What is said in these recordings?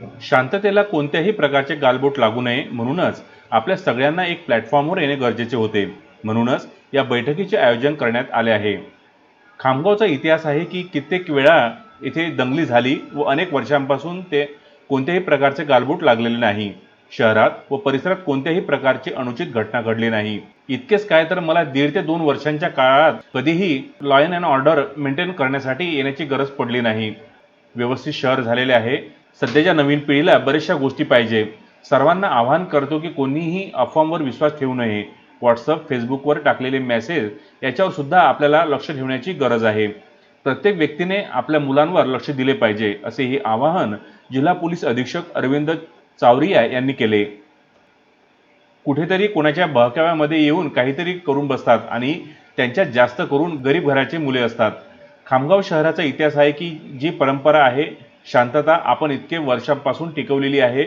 शांततेला कोणत्याही प्रकारचे गालबोट लागू नये म्हणूनच आपल्या सगळ्यांना एक प्लॅटफॉर्मवर येणे गरजेचे होते. म्हणूनच या बैठकीचे आयोजन करण्यात आले आहे. खामगावचा इतिहास आहे की कित्येक वेळा इथे दंगली झाली व अनेक वर्षांपासून ते कोणत्याही प्रकारचे गालबोट लागलेले नाही. शहरात व परिसरात कोणत्याही प्रकारची अनुचित घटना घडली नाही. इतकेच काय तर मला दीड ते दोन वर्षांच्या काळात कधीही लॉयन अँड ऑर्डर मेंटेन करण्यासाठी येण्याची गरज पडली नाही. व्यवस्थित शहर झालेले आहे. सध्याच्या नवीन पिढीला बऱ्याचशा गोष्टी पाहिजे. सर्वांना आवाहन करतो की कोणीही अफवांवर विश्वास ठेवू नये. व्हॉट्सअप फेसबुकवर टाकलेले मेसेज याच्यावर सुद्धा आपल्याला लक्ष ठेवण्याची गरज आहे. प्रत्येक व्यक्तीने आपल्या मुलांवर लक्ष दिले पाहिजे असे हे आवाहन जिल्हा पोलीस अधीक्षक अरविंद चावरिया यांनी केले. कुठेतरी कोणाच्या बहकाव्यामध्ये येऊन काहीतरी करून बसतात आणि त्यांच्यात जास्त करून गरीब घराचे मुले असतात. खामगाव शहराचा इतिहास आहे की जी परंपरा आहे शांतता आपण इतके वर्षांपासून टिकवलेली आहे.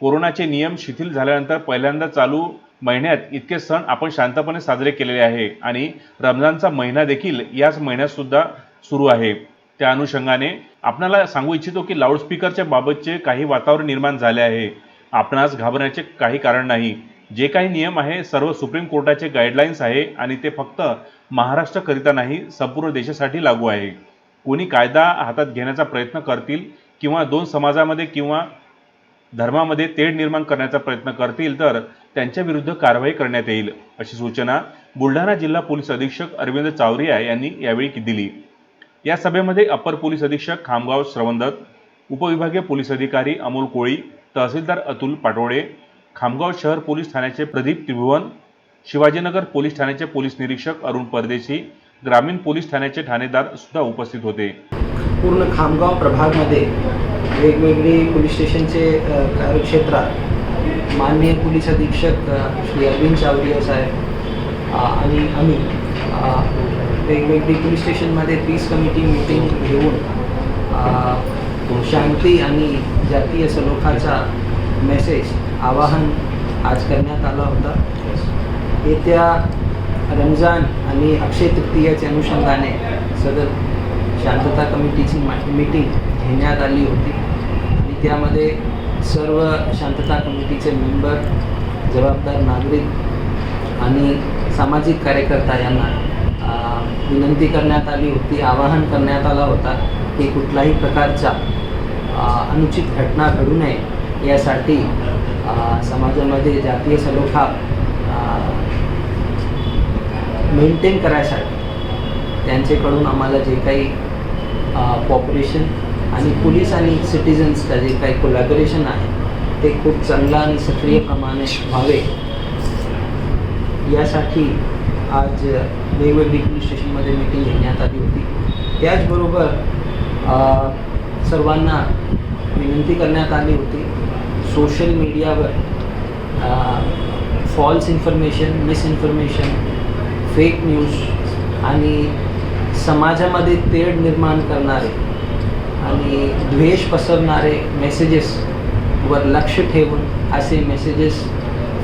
कोरोनाचे नियम शिथिल झाल्यानंतर पहिल्यांदा चालू महिन्यात इतके सण आपण शांतपणे साजरे केलेले आहे आणि रमजानचा महिना देखील याच महिन्यात सुद्धा सुरू आहे. त्या अनुषंगाने आपणाला सांगू इच्छितो की लाऊडस्पीकरच्या बाबतचे काही वातावरण निर्माण झाले आहे. आपणास घाबरण्याचे काही कारण नाही. जे काही नियम आहे सर्व सुप्रीम कोर्टाचे गाईडलाईन्स आहे आणि ते फक्त महाराष्ट्राकरिता नाही संपूर्ण देशासाठी लागू आहे. कोणी कायदा हातात घेण्याचा प्रयत्न करतील किंवा दोन समाजामध्ये किंवा धर्मामध्ये तेढ निर्माण करण्याचा प्रयत्न करतील तर त्यांच्या विरुद्ध कारवाई करण्यात येईल अशी सूचना बुलढाणा जिल्हा पोलीस अधीक्षक अरविंद चावरिया यांनी यावेळी दिली. या सभेमध्ये अपर पोलीस अधीक्षक खामगाव श्रवणदत्त उपविभागीय पोलीस अधिकारी अमोल कोळी तहसीलदार अतुल पाटोळे खामगाव शहर पोलीस ठाण्याचे प्रदीप त्रिभुवन शिवाजीनगर पोलीस ठाण्याचे पोलीस निरीक्षक अरुण परदेशी ग्रामीण पोलीस ठाण्याचे ठाणेदार सुद्धा उपस्थित होते. पूर्ण खामगाव प्रभागमध्ये वेगवेगळी पोलीस स्टेशनचे कार्यक्षेत्रात माननीय पोलीस अधीक्षक श्री अरविंद चावरिया साहेब आणि आम्ही वेगवेगळी पोलीस स्टेशनमध्ये पीस कमिटी मीटिंग घेऊन शांती आणि जातीय सलोखाचा मेसेज आवाहन आज करण्यात आला होता. येत्या रमजान आणि अक्षय तृतीयाच्या अनुषंगाने सदर शांतता कमिटीची मीटिंग घेण्यात आली होती. आणि त्यामध्ये सर्व शांतता कमिटीचे मेंबर जबाबदार नागरिक आणि सामाजिक कार्यकर्ता यांना विनंती करण्यात आली होती आवाहन करण्यात आला होता की कुठलाही प्रकारचा अनुचित घटना घडू नये यासाठी समाजामध्ये जातीय सलोखा मेंटेन करायसाठी. त्यांच्याकडून आम्हाला जे काही कॉपरेशन आणि पोलीस आणि सिटिझन्सचं जे काही कोलॅबोरेशन आहे ते खूप चांगलं आणि सक्रिय प्रमाणे व्हावे. यासाठी आज वेगवेगळी पोलीस स्टेशनमध्ये मीटिंग घेण्यात आली होती. त्याचबरोबर सर्वांना विनंती करण्यात आली होती सोशल मीडियावर false information misinformation fake news आणि समाजामध्ये तेढ निर्माण करणारे आणि द्वेष पसरणारे मेसेजेसवर लक्ष ठेवून असे मेसेजेस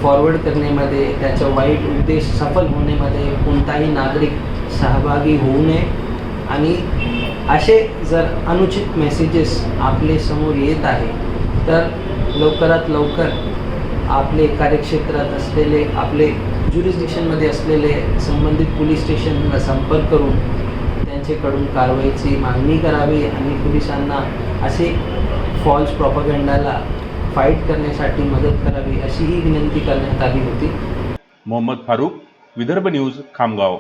फॉरवर्ड करण्यामध्ये त्याचा वाईट उद्देश सफल होण्यामध्ये कोणताही नागरिक सहभागी होऊ नये. आणि असे जर अनुचित मेसेजेस आपले समोर येत आहे तर लवकरात लवकर आपले कार्यक्षेत्रात असलेले आपले ज्युरिस्डिक्शनमध्ये असलेले संबंधित पोलीस स्टेशनला संपर्क करून त्यांच्याकडून कारवाईची मागणी करावी आणि पोलिसांना असे फॉल्स प्रॉपगंडाला फाईट करण्यासाठी मदत करावी अशीही विनंती करण्यात आली होती. मोहम्मद फारूक विदर्भ न्यूज खामगाव.